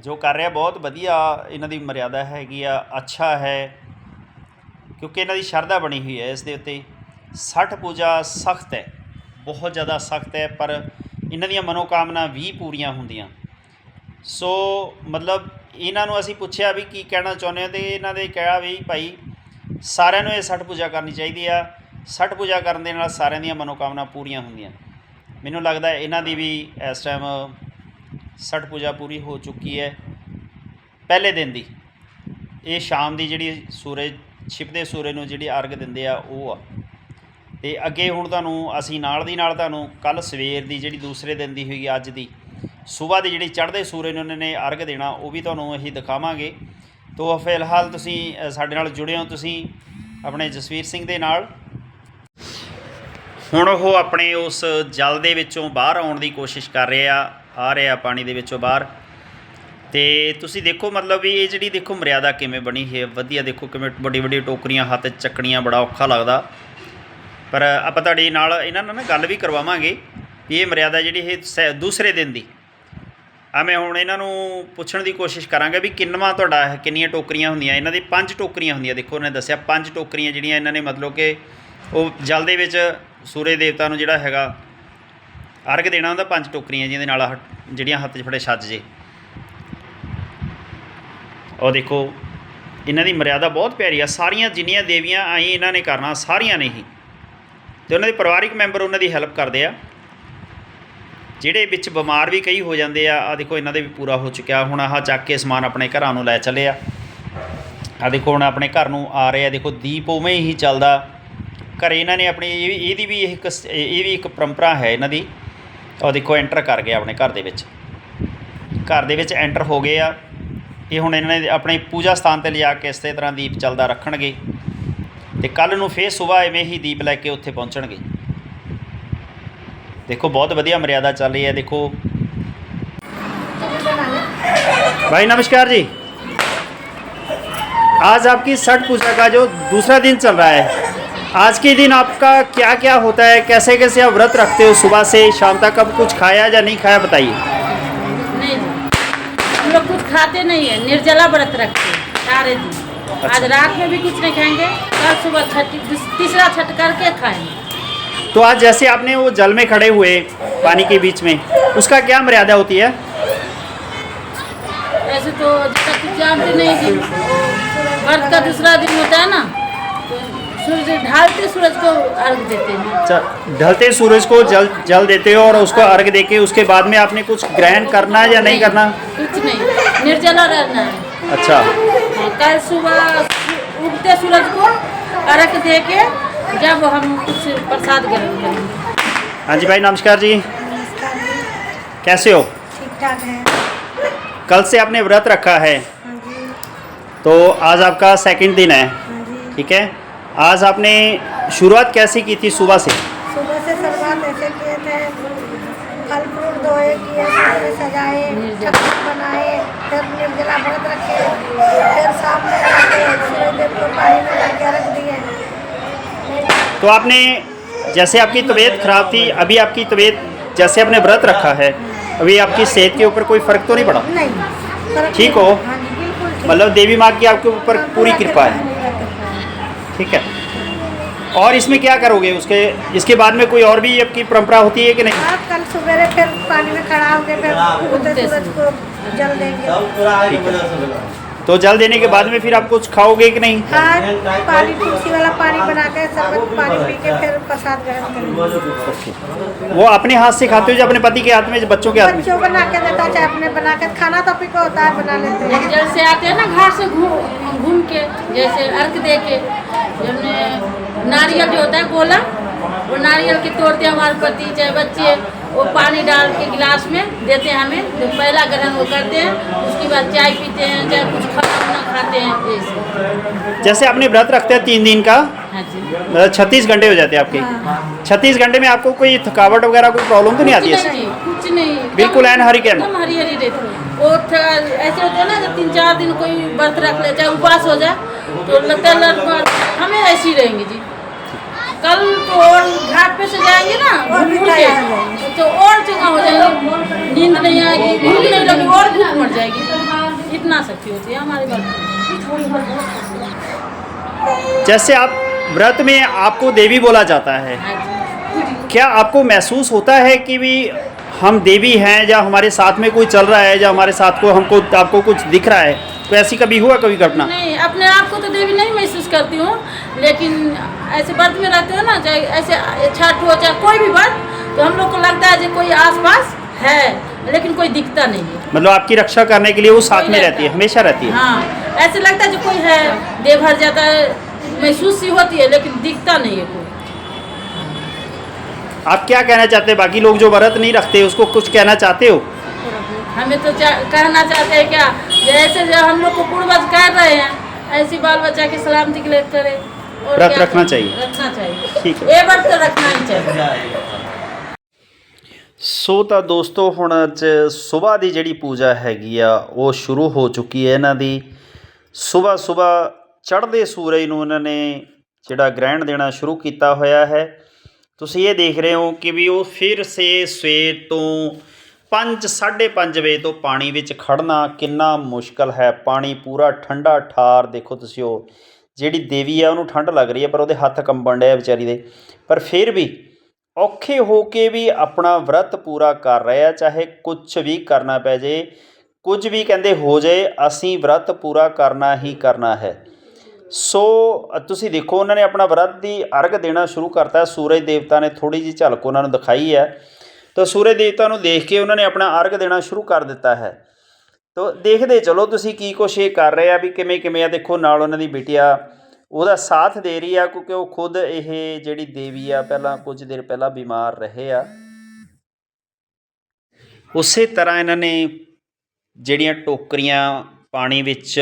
ਜੋ ਕਰ ਰਿਹਾ, ਬਹੁਤ ਵਧੀਆ ਇਹਨਾਂ ਦੀ ਮਰਿਆਦਾ ਹੈਗੀ ਆ, ਅੱਛਾ ਹੈ, ਕਿਉਂਕਿ ਇਹਨਾਂ ਦੀ ਸ਼ਰਧਾ ਬਣੀ ਹੋਈ ਹੈ ਇਸ ਦੇ ਉੱਤੇ। ਛਠ ਪੂਜਾ ਸਖਤ ਹੈ। ਬਹੁਤ ਜ਼ਿਆਦਾ ਸਖਤ ਹੈ, ਪਰ ਇਹਨਾਂ ਦੀਆਂ ਮਨੋਕਾਮਨਾ ਵੀ ਪੂਰੀਆਂ ਹੁੰਦੀਆਂ। ਸੋ ਮਤਲਬ ਇਹਨਾਂ ਨੂੰ ਅਸੀਂ ਪੁੱਛਿਆ ਵੀ ਕੀ ਕਹਿਣਾ ਚਾਹੁੰਦੇ ਹੋ ਤੇ ਇਹਨਾਂ ਦੇ ਕਿਹਾ ਵੀ ਭਾਈ ਸਾਰਿਆਂ ਨੂੰ ਇਹ ਛਠ ਪੂਜਾ ਕਰਨੀ ਚਾਹੀਦੀ ਆ। ਛਠ ਪੂਜਾ ਕਰਨ ਦੇ ਨਾਲ ਸਾਰਿਆਂ ਦੀਆਂ ਮਨੋਕਾਮਨਾ ਪੂਰੀਆਂ ਹੁੰਦੀਆਂ। ਮੈਨੂੰ ਲੱਗਦਾ ਇਹਨਾਂ ਦੀ ਵੀ ਇਸ ਟਾਈਮ ਛਠ ਪੂਜਾ ਪੂਰੀ ਹੋ ਚੁੱਕੀ ਹੈ, ਪਹਿਲੇ ਦਿਨ ਦੀ। ਇਹ ਸ਼ਾਮ ਦੀ ਜਿਹੜੀ ਸੂਰਜ, ਛਿਪਦੇ ਸੂਰਜ ਨੂੰ ਜਿਹੜੀ ਅਰਗ ਦਿੰਦੇ ਆ, ਉਹ ਆ। ਤੇ ਅੱਗੇ ਹੁਣ ਤੁਹਾਨੂੰ ਅਸੀਂ ਨਾਲ ਦੀ ਨਾਲ ਤੁਹਾਨੂੰ ਕੱਲ ਸਵੇਰ ਦੀ ਜਿਹੜੀ ਦੂਸਰੇ ਦਿਨ ਦੀ ਹੋਈ ਅੱਜ ਦੀ, ਸਵੇਰ ਦੀ ਜਿਹੜੀ ਚੜ੍ਹਦੇ ਸੂਰਜ ਨੂੰ, ਉਹਨਾਂ ਨੇ ਅਰਗ ਦੇਣਾ, ਉਹ ਵੀ ਤੁਹਾਨੂੰ ਅਸੀਂ ਦਿਖਾਵਾਂਗੇ। ਤੋ ਫਿਲਹਾਲ ਤੁਸੀਂ ਸਾਡੇ ਨਾਲ ਜੁੜੇ ਹੋ ਤੁਸੀਂ, ਆਪਣੇ ਜਸਵੀਰ ਸਿੰਘ ਦੇ ਨਾਲ। ਹੁਣ ਉਹ ਆਪਣੇ ਉਸ ਜਲ ਦੇ ਵਿੱਚੋਂ ਬਾਹਰ ਆਉਣ ਦੀ ਕੋਸ਼ਿਸ਼ ਕਰ ਰਿਹਾ, ਆ ਰਿਹਾ ਪਾਣੀ ਦੇ ਵਿੱਚੋਂ ਬਾਹਰ। ਤੇ ਤੁਸੀਂ ਦੇਖੋ ਮਤਲਬ ਵੀ ਇਹ ਜਿਹੜੀ ਦੇਖੋ ਮਰਿਆਦਾ ਕਿਵੇਂ ਬਣੀ ਹੈ, ਵਧੀਆ ਦੇਖੋ ਕਿਵੇਂ ਵੱਡੀ ਵੱਡੀ ਟੋਕਰੀਆਂ, ਹੱਥ ਚੱਕਣੀਆਂ ਬੜਾ ਔਖਾ ਲੱਗਦਾ। ਪਰ ਆਪਾਂ ਤੁਹਾਡੇ ਨਾਲ ਇਹਨਾਂ ਨਾਲ ਨਾ ਗੱਲ ਵੀ ਕਰਵਾਵਾਂਗੇ ਵੀ ਇਹ ਮਰਿਆਦਾ ਜਿਹੜੀ ਇਹ ਸੈ- ਦੂਸਰੇ ਦਿਨ ਦੀ। ਆ ਮੈਂ ਹੁਣ ਇਹਨਾਂ ਨੂੰ ਪੁੱਛਣ ਦੀ ਕੋਸ਼ਿਸ਼ ਕਰਾਂਗਾ ਵੀ ਕਿੰਨਵਾਂ ਤੁਹਾਡਾ ਕਿੰਨੀਆਂ ਟੋਕਰੀਆਂ ਹੁੰਦੀਆਂ? ਇਹਨਾਂ ਦੀ ਪੰਜ ਟੋਕਰੀਆਂ ਹੁੰਦੀਆਂ, ਦੇਖੋ ਉਹਨੇ ਦੱਸਿਆ ਪੰਜ ਟੋਕਰੀਆਂ ਜਿਹੜੀਆਂ ਇਹਨਾਂ ਨੇ ਮਤਲਬ ਕਿ ਉਹ ਜਲ ਦੇ ਵਿੱਚ ਸੂਰਜ ਦੇਵਤਾ ਨੂੰ ਜਿਹੜਾ ਹੈਗਾ ਅਰਗ ਦੇਣਾ ਹੁੰਦਾ, ਪੰਜ ਟੋਕਰੀਆਂ ਜਿਹਦੇ ਨਾਲ ਆਹ ਜਿਹੜੀਆਂ ਹੱਥ 'ਚ ਫੜੇ ਛੱਜ ਜੇ। ਉਹ ਦੇਖੋ, ਇਹਨਾਂ ਦੀ ਮਰਿਆਦਾ ਬਹੁਤ ਪਿਆਰੀ ਆ, ਸਾਰੀਆਂ ਜਿੰਨੀਆਂ ਦੇਵੀਆਂ ਆਈ ਇਹਨਾਂ ਨੇ ਕਰਨਾ, ਸਾਰੀਆਂ ਨੇ ਹੀ। ਤੇ ਉਹਨਾਂ ਦੇ ਪਰਿਵਾਰਿਕ ਮੈਂਬਰ ਉਹਨਾਂ ਦੀ ਹੈਲਪ ਕਰਦੇ ਆ। ਜਿਹੜੇ ਵਿੱਚ ਬਿਮਾਰ ਵੀ ਕਈ ਹੋ ਜਾਂਦੇ ਆ ਆ ਦੇਖੋ ਇਹਨਾਂ ਦੇ ਵੀ ਪੂਰਾ ਹੋ ਚੁੱਕਿਆ। ਹੁਣ ਆਹ ਚੱਕ ਕੇ ਸਮਾਨ ਆਪਣੇ ਘਰਾਂ ਨੂੰ ਲੈ ਚੱਲੇ ਆ। ਆ ਦੇਖੋ ਹੁਣ ਆਪਣੇ ਘਰ ਨੂੰ ਆ ਰਹੇ ਆ। ਦੇਖੋ ਦੀਪ ਉਵੇਂ ਹੀ ਚੱਲਦਾ। ਘਰੇ ਇਹਨਾਂ ਨੇ ਆਪਣੀ ਇਹ ਵੀ- ਇਹਦੀ ਵੀ ਇੱਕ ਇਹ ਵੀ ਇੱਕ ਪਰੰਪਰਾ ਹੈ ਇਹਨਾਂ ਦੀ। ਉਹ ਦੇਖੋ ਐਂਟਰ ਕਰ ਗਏ ਆਪਣੇ ਘਰ ਦੇ ਵਿੱਚ। ਘਰ ਦੇ ਵਿੱਚ ਐਂਟਰ ਹੋ ਗਏ ਆ। ਇਹ ਹੁਣ ਇਹਨਾਂ ਨੇ ਆਪਣੇ ਪੂਜਾ ਸਥਾਨ ਤੇ ਲਿਜਾ ਕੇ ਇਸੇ ਤਰ੍ਹਾਂ ਦੀਪ ਚੱਲਦਾ ਰੱਖਣਗੇ। ਤੇ ਕੱਲ ਨੂੰ ਫੇਰ ਸਵੇਰ ਐਵੇਂ ਹੀ ਦੀਪ ਲੈ ਕੇ ਉੱਥੇ ਪਹੁੰਚਣਗੇ ਦੇਖੋ ਬਹੁਤ ਵਧੀਆ ਮਰਿਆਦਾ ਚੱਲ ਰਹੀ ਹੈ ਦੇਖੋ भाई नमस्कार जी आज आपकी छठ पूजा का जो दूसरा दिन चल रहा है आज के दिन आपका क्या क्या होता है कैसे कैसे आप व्रत रखते हो सुबह से शाम तक अब कुछ खाया या नहीं खाया बताइए नहीं हम लोग कुछ खाते नहीं है निर्जला व्रत रखते हैं सारे दिन आज रात में भी कुछ नहीं खाएँगे कल सुबह छठ तीसरा छठ करके खाएँगे। तो आज जैसे आपने वो जल में खड़े हुए पानी के बीच में उसका क्या मर्यादा होती है? ऐसे तो जानते नहीं कि व्रत का दूसरा दिन होता है ना तो सूरज ढालते सूरज को अर्घ देते हैं। अच्छा, ढलते सूरज को जल जल देते हो और उसको अर्घ देके उसके बाद में आपने कुछ ग्रहण करना है या नहीं करना? कुछ नहीं निर्जला रहना है। अच्छा। हाँ, कल सुबह उगते सूरज को अर्घ दे के जब हम कुछ प्रसाद ग्रहण करेंगे। हाँ जी भाई नमस्कार जी। नमस्कार जी। कैसे हो? ठीक ठाक है। कल से आपने व्रत रखा है। हाँ जी। तो आज आपका सेकंड दिन है। हाँ ठीक है? आज आपने शुरुआत कैसी की थी सुबह से? सुबह से शुरुआत ऐसे किए थे। फल फ्रूट धोए किए सजाए बनाए फिर निर्जला व्रत रखे। फिर शाम में देव को पानी में जाके रख दिए। तो आपने जैसे आपकी तबीयत खराब थी अभी आपकी तबीयत जैसे आपने व्रत रखा है अभी आपकी सेहत के ऊपर कोई फ़र्क तो नहीं पड़ा? नहीं ठीक हो? हाँ मतलब देवी माँ की आपके ऊपर हाँ, पूरी कृपा है। ठीक है। और इसमें क्या करोगे उसके इसके बाद में कोई और भी आपकी परंपरा होती है कि नहीं? हाँ कल सवेरे फिर पानी में खड़ा होके फिर सूरज को जल देंगे। तो जल देने के बाद में फिर आप कुछ खाओगे कि नहीं? हाँ पानी तुलसी वाला पानी बना के शरबत पानी पी के फिर प्रसाद ग्रहण करेंगे। वो अपने हाथ से खाते हो या अपने पति के हाथ में बच्चों के हाथ में? बच्चों बना के देता चाहे अपने बना के खाना तो पी को होता है बना लेते हैं। जैसे आते हैं ना घाट से घूम घूम के जैसे अर्घ दे के नारियल जो होता है गोला वो नारियल के तोड़ते हैं हमारे पति चाहे बच्चे। वो पानी डाल के गिलास में देते हैं हमें। जो पहला ग्रहण वो करते हैं उसके बाद चाय पीते हैं चाहे कुछ खाना खाते हैं जैसे आपने व्रत रखते हैं तीन दिन का हाँ मतलब छत्तीस घंटे हो जाते हैं आपके। हाँ। छत्तीस घंटे में आपको कोई थकावट वगैरह कोई प्रॉब्लम तो नहीं आती कुछ है नहीं कुछ नहीं। बिल्कुल ऐन हरी। हरी हरी रहती वो ऐसे होता है ना तीन चार दिन कोई व्रत रख ले चाहे उपास हो जाए तो लगता है हमें ऐसी रहेंगे जी। कल तो और घाट पे से जाएँगे ना और भी घूम के तो और जगह हो जाएँगे। नींद नहीं आएगी भूख नहीं लगी और भूख मर जाएगी। इतना शक्ति होती है हमारे बात। जैसे आप व्रत में आपको देवी बोला जाता है क्या आपको महसूस होता है कि भी हम देवी हैं या हमारे साथ में कोई चल रहा है या हमारे साथ को हमको आपको कुछ दिख रहा है तो ऐसी कभी हुआ कभी घटना? नहीं अपने आप को तो देवी नहीं महसूस करती हूँ लेकिन ऐसे व्रत में रहते हो ना चाहे ऐसे छठ हो चाहे कोई भी व्रत तो हम लोग को लगता है जो कोई आसपास है लेकिन कोई दिखता नहीं है। मतलब आपकी रक्षा करने के लिए वो साथ में रहती है। हमेशा रहती है? हाँ ऐसे लगता है जो कोई है देव भर जाता है महसूस ही होती है लेकिन दिखता नहीं है कोई। आप क्या कहना चाहते हैं बाकी लोग जो व्रत नहीं रखते उसको कुछ कहना चाहते हो हमें तो चा- कहना चाहते हैं क्या जैसे जो हम लोग को पूर्वज कर रहे हैं ऐसी बाल बच्चा की सलामती के लिए करे और व्रत क्या रखना करें? चाहिए। रखना चाहिए ठीक है ये व्रत तो रखना ही चाहिए ਸੋ ਤਾਂ ਦੋਸਤੋ ਹੁਣ ਅੱਜ ਸਵੇਰ ਦੀ ਜਿਹੜੀ ਪੂਜਾ ਹੈਗੀ ਆ ਉਹ ਸ਼ੁਰੂ ਹੋ ਚੁੱਕੀ ਹੈ ਇਹਨਾਂ ਦੀ ਸਵੇਰ ਸਵੇਰ ਚੜ੍ਹਦੇ ਸੂਰਜ ਨੂੰ ਇਹਨਾਂ ਨੇ ਜਿਹੜਾ ਗ੍ਰਹਿਣ ਦੇਣਾ ਸ਼ੁਰੂ ਕੀਤਾ ਹੋਇਆ ਹੈ ਤੁਸੀਂ ਇਹ ਦੇਖ ਰਹੇ ਹੋ ਕਿ ਵੀ ਉਹ ਫਿਰ ਸੇ ਸਵੇਰ ਤੋਂ 5 5:30 ਵਜੇ ਤੋਂ ਪਾਣੀ ਵਿੱਚ ਖੜਨਾ ਕਿੰਨਾ ਮੁਸ਼ਕਲ ਹੈ। ਪਾਣੀ ਪੂਰਾ ਠੰਡਾ ਠਾਰ ਦੇਖੋ ਤੁਸੀਂ ਉਹ, ਜਿਹੜੀ ਦੇਵੀ ਆ ਉਹਨੂੰ ਠੰਡ ਲੱਗ ਰਹੀ ਹੈ, ਪਰ ਉਹਦੇ ਹੱਥ ਕੰਬਣ ਡਿਆ ਵਿਚਾਰੀ ਦੇ। ਪਰ ਫਿਰ ਵੀ ਔਖੇ ਹੋ ਕੇ ਵੀ ਆਪਣਾ ਵਰਤ ਪੂਰਾ ਕਰ ਰਹੇ ਆ ਚਾਹੇ ਕੁਝ ਵੀ ਕਰਨਾ ਪੈ ਜੇ। ਕੁਝ ਵੀ ਕਹਿੰਦੇ ਹੋ ਜਾਏ ਅਸੀਂ ਵਰਤ ਪੂਰਾ ਕਰਨਾ ਹੀ ਕਰਨਾ ਹੈ। ਸੋ ਤੁਸੀਂ ਦੇਖੋ, ਉਹਨਾਂ ਨੇ ਆਪਣਾ ਵਰਤ ਦੀ ਅਰਗ ਦੇਣਾ ਸ਼ੁਰੂ ਕਰਤਾ। ਸੂਰਜ ਦੇਵਤਾ ਨੇ ਥੋੜੀ ਜਿਹੀ ਝਲਕ ਉਹਨਾਂ ਨੂੰ ਦਿਖਾਈ ਹੈ। ਤਾਂ ਸੂਰਜ ਦੇਵਤਾ ਨੂੰ ਦੇਖ ਕੇ ਉਹਨਾਂ ਨੇ ਆਪਣਾ ਅਰਗ ਦੇਣਾ ਸ਼ੁਰੂ ਕਰ ਦਿੱਤਾ ਹੈ। ਤੋ, ਦੇਖਦੇ ਚਲੋ ਤੁਸੀਂ ਕੀ ਕੁਛ ਇਹ ਕਰ ਰਹੇ ਆ ਵੀ ਕਿਵੇਂ ਕਿਵੇਂ ਆ। ਦੇਖੋ, ਨਾਲ ਉਹਨਾਂ ਦੀ ਬਿਟਿਆ ਉਹਦਾ ਸਾਥ ਦੇ ਰਹੀ ਆ ਕਿਉਂਕਿ ਉਹ ਖੁਦ ਇਹ ਜਿਹੜੀ ਦੇਵੀ ਆ, ਪਹਿਲਾਂ ਕੁਝ ਦਿਨ ਪਹਿਲਾਂ ਬਿਮਾਰ ਰਹੇ ਆ। ਉਸੇ ਤਰ੍ਹਾਂ ਇਹਨਾਂ ਨੇ ਜਿਹੜੀਆਂ ਟੋਕਰੀਆਂ ਪਾਣੀ ਵਿੱਚ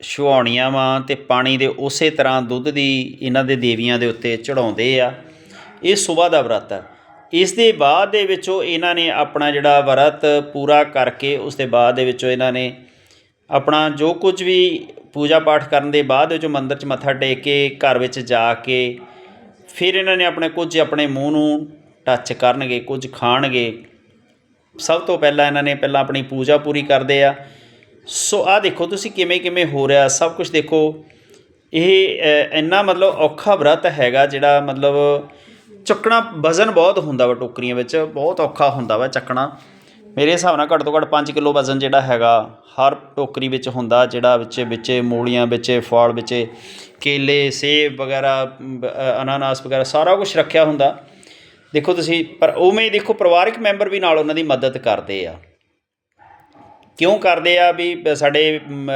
ਛੁਹਾਉਣੀਆਂ ਵਾ ਤੇ ਪਾਣੀ ਦੇ ਉਸੇ ਤਰ੍ਹਾਂ ਦੁੱਧ ਦੀ ਇਹਨਾਂ ਦੇ ਦੇਵੀਆਂ ਦੇ ਉੱਤੇ ਚੜਾਉਂਦੇ ਆ। ਇਹ ਸਵੇਰ ਦਾ ਵਰਤ ਹੈ। ਇਸ ਦੇ ਬਾਅਦ ਦੇ ਵਿੱਚੋਂ ਇਹਨਾਂ ਨੇ ਆਪਣਾ ਜਿਹੜਾ ਵਰਤ ਪੂਰਾ ਕਰਕੇ ਉਸ ਦੇ ਬਾਅਦ ਦੇ ਵਿੱਚੋਂ ਇਹਨਾਂ ਨੇ ਆਪਣਾ ਜੋ ਕੁਝ ਵੀ ਪੂਜਾ ਪਾਠ ਕਰਨ ਦੇ ਬਾਅਦ ਵਿੱਚੋਂ ਮੰਦਿਰ 'ਚ ਮੱਥਾ ਟੇਕ ਕੇ ਘਰ ਵਿੱਚ ਜਾ ਕੇ ਫਿਰ ਇਹਨਾਂ ਨੇ ਆਪਣੇ ਕੁਝ ਆਪਣੇ ਮੂੰਹ ਨੂੰ ਟੱਚ ਕਰਨਗੇ, ਕੁਝ ਖਾਣਗੇ। ਸਭ ਤੋਂ ਪਹਿਲਾਂ ਇਹਨਾਂ ਨੇ ਪਹਿਲਾਂ ਆਪਣੀ ਪੂਜਾ ਪੂਰੀ ਕਰਦੇ ਆ। ਸੋ ਆ ਦੇਖੋ ਤੁਸੀਂ ਕਿਵੇਂ ਕਿਵੇਂ ਹੋ ਰਿਹਾ, ਸਭ ਕੁਝ ਦੇਖੋ। ਇਹ ਇੰਨਾ ਮਤਲਬ ਔਖਾ ਵਰਤ ਹੈਗਾ ਜਿਹੜਾ ਮਤਲਬ ਚੱਕਣਾ ਵਜ਼ਨ ਬਹੁਤ ਹੁੰਦਾ ਵਾ ਟੋਕਰੀਆਂ ਵਿੱਚ, ਬਹੁਤ ਔਖਾ ਹੁੰਦਾ ਵਾ ਚੱਕਣਾ। ਮੇਰੇ ਹਿਸਾਬ ਨਾਲ ਘੱਟ ਤੋਂ ਘੱਟ 5 ਕਿਲੋ ਵਜ਼ਨ ਜਿਹੜਾ ਹੈਗਾ, ਹਰ ਟੋਕਰੀ ਵਿੱਚ ਹੁੰਦਾ, ਜਿਹੜਾ ਵਿੱਚ ਵਿੱਚ ਮੂਲੀਆਂ, ਵਿੱਚ ਫਲ, ਵਿੱਚ ਕੇਲੇ, ਸੇਬ ਵਗੈਰਾ ਅਨਾਨਾਸ ਵਗੈਰਾ ਸਾਰਾ ਕੁਝ ਰੱਖਿਆ ਹੁੰਦਾ। ਦੇਖੋ ਤੁਸੀਂ, ਪਰ ਉਵੇਂ ਦੇਖੋ ਪਰਿਵਾਰਕ ਮੈਂਬਰ ਵੀ ਨਾਲ ਉਹਨਾਂ ਦੀ ਮਦਦ ਕਰਦੇ ਆ। ਕਿਉਂ ਕਰਦੇ ਆ ਵੀ ਸਾਡੇ ਮ,